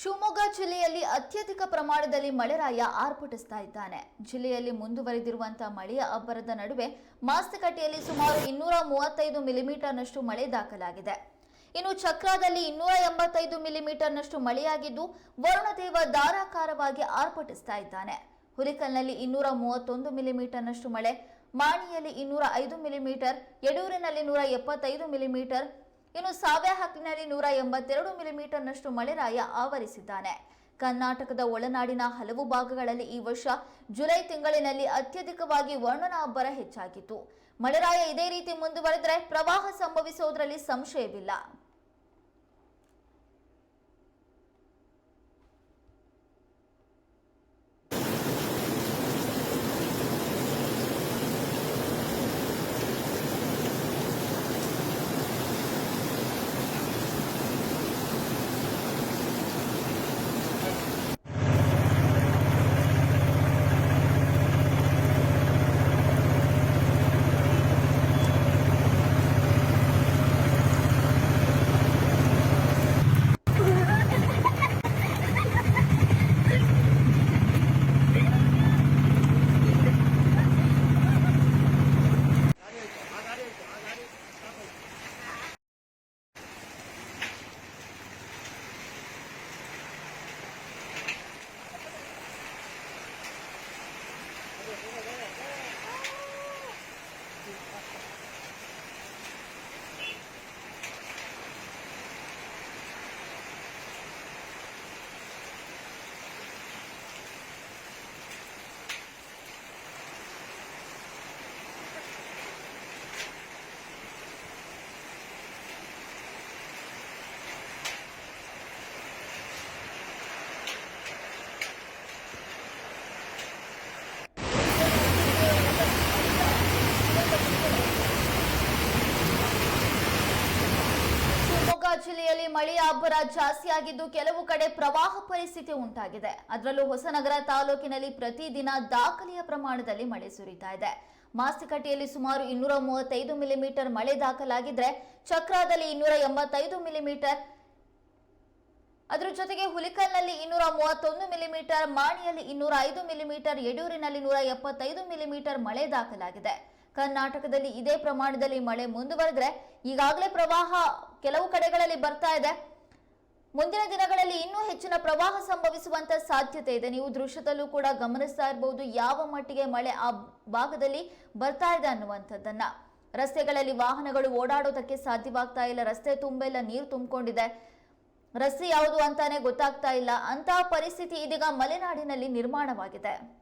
ಶಿವಮೊಗ್ಗ ಜಿಲ್ಲೆಯಲ್ಲಿ ಅತ್ಯಧಿಕ ಪ್ರಮಾಣದಲ್ಲಿ ಮಳೆರಾಯ ಆರ್ಭಟಿಸ್ತಾ ಇದ್ದಾನೆ. ಜಿಲ್ಲೆಯಲ್ಲಿ ಮುಂದುವರೆದಿರುವಂತಹ ಮಳೆಯ ಅಬ್ಬರದ ನಡುವೆ ಮಾಸ್ತಕಟ್ಟೆಯಲ್ಲಿ ಸುಮಾರು ಇನ್ನೂರ ಮೂವತ್ತೈದು ಮಿಲಿಮೀಟರ್ನಷ್ಟು ಮಳೆ ದಾಖಲಾಗಿದೆ. ಇನ್ನು ಚಕ್ರಾದಲ್ಲಿ ಇನ್ನೂರ ಎಂಬತ್ತೈದು ಮಿಲಿಮೀಟರ್ನಷ್ಟು ಮಳೆಯಾಗಿದ್ದು, ವರುಣದೇವ ಧಾರಾಕಾರವಾಗಿ ಆರ್ಭಟಿಸ್ತಾ ಇದ್ದಾನೆ. ಹುಲಿಕಲ್ನಲ್ಲಿ ಇನ್ನೂರ ಮೂವತ್ತೊಂದು ಮಿಲಿಮೀಟರ್ನಷ್ಟು ಮಳೆ, ಮಾಣಿಯಲ್ಲಿ ಇನ್ನೂರ ಐದು ಮಿಲಿಮೀಟರ್, ಯಡೂರಿನಲ್ಲಿ ನೂರ ಎಪ್ಪತ್ತೈದು ಮಿಲಿಮೀಟರ್ ಇನ್ನು ಸಾವ್ಯಹಕ್ಲಿನಲ್ಲಿ ನೂರ ಎಂಬತ್ತೆರಡು ಮಿಲಿಮೀಟರ್ನಷ್ಟು ಮಳೆರಾಯ ಆವರಿಸಿದ್ದಾನೆ. ಕರ್ನಾಟಕದ ಒಳನಾಡಿನ ಹಲವು ಭಾಗಗಳಲ್ಲಿ ಈ ವರ್ಷ ಜುಲೈ ತಿಂಗಳಿನಲ್ಲಿ ಅತ್ಯಧಿಕವಾಗಿ ವರ್ಣನ ಅಬ್ಬರ ಹೆಚ್ಚಾಗಿತ್ತು. ಮಳೆರಾಯ ಇದೇ ರೀತಿ ಮುಂದುವರೆದರೆ ಪ್ರವಾಹ ಸಂಭವಿಸುವುದರಲ್ಲಿ ಸಂಶಯವಿಲ್ಲ ಶಿವಮೊಗ್ಗ ಜಿಲ್ಲೆಯಲ್ಲಿ ಮಳೆಯ ಅಬ್ಬರ ಜಾಸ್ತಿಯಾಗಿದ್ದು ಕೆಲವು ಕಡೆ ಪ್ರವಾಹ ಪರಿಸ್ಥಿತಿ ಉಂಟಾಗಿದೆ. ಅದರಲ್ಲೂ ಹೊಸನಗರ ತಾಲೂಕಿನಲ್ಲಿ ಪ್ರತಿದಿನ ದಾಖಲೆಯ ಪ್ರಮಾಣದಲ್ಲಿ ಮಳೆ ಸುರಿತಾ ಇದೆ. ಮಾಸ್ತಿಕಟ್ಟೆಯಲ್ಲಿ ಸುಮಾರು ಇನ್ನೂರ ಮೂವತ್ತೈದು ಮಿಲಿಮೀಟರ್ ಮಳೆ ದಾಖಲಾಗಿದ್ರೆ ಚಕ್ರಾದಲ್ಲಿ ಇನ್ನೂರ ಎಂಬತ್ತೈದು ಮಿಲಿಮೀಟರ್, ಅದರ ಜೊತೆಗೆ ಹುಲಿಕಲ್ನಲ್ಲಿ ಇನ್ನೂರ ಮೂವತ್ತೊಂದು ಮಿಲಿಮೀಟರ್, ಮಾಣಿಯಲ್ಲಿ ಇನ್ನೂರ ಐದು ಮಿಲಿಮೀಟರ್, ಯಡೂರಿನಲ್ಲಿ ನೂರ ಎಪ್ಪತ್ತೈದು ಮಿಲಿಮೀಟರ್ ಮಳೆ ದಾಖಲಾಗಿದೆ. ಕರ್ನಾಟಕದಲ್ಲಿ ಇದೇ ಪ್ರಮಾಣದಲ್ಲಿ ಮಳೆ ಮುಂದುವರೆದ್ರೆ ಈಗಾಗಲೇ ಪ್ರವಾಹ ಕೆಲವು ಕಡೆಗಳಲ್ಲಿ ಬರ್ತಾ ಇದೆ. ಮುಂದಿನ ದಿನಗಳಲ್ಲಿ ಇನ್ನೂ ಹೆಚ್ಚಿನ ಪ್ರವಾಹ ಸಂಭವಿಸುವಂತ ಸಾಧ್ಯತೆ ಇದೆ. ನೀವು ದೃಶ್ಯದಲ್ಲೂ ಕೂಡ ಗಮನಿಸ್ತಾ ಇರಬಹುದು ಯಾವ ಮಟ್ಟಿಗೆ ಮಳೆ ಆ ಭಾಗದಲ್ಲಿ ಬರ್ತಾ ಇದೆ ಅನ್ನುವಂಥದ್ದನ್ನ. ರಸ್ತೆಗಳಲ್ಲಿ ವಾಹನಗಳು ಓಡಾಡೋದಕ್ಕೆ ಸಾಧ್ಯವಾಗ್ತಾ ಇಲ್ಲ. ರಸ್ತೆ ತುಂಬೆಲ್ಲ ನೀರು ತುಂಬಿಕೊಂಡಿದೆ. ರಸ್ತೆ ಯಾವುದು ಅಂತಾನೆ ಗೊತ್ತಾಗ್ತಾ ಇಲ್ಲ. ಅಂತಹ ಪರಿಸ್ಥಿತಿ ಇದೀಗ ಮಲೆನಾಡಿನಲ್ಲಿ ನಿರ್ಮಾಣವಾಗಿದೆ.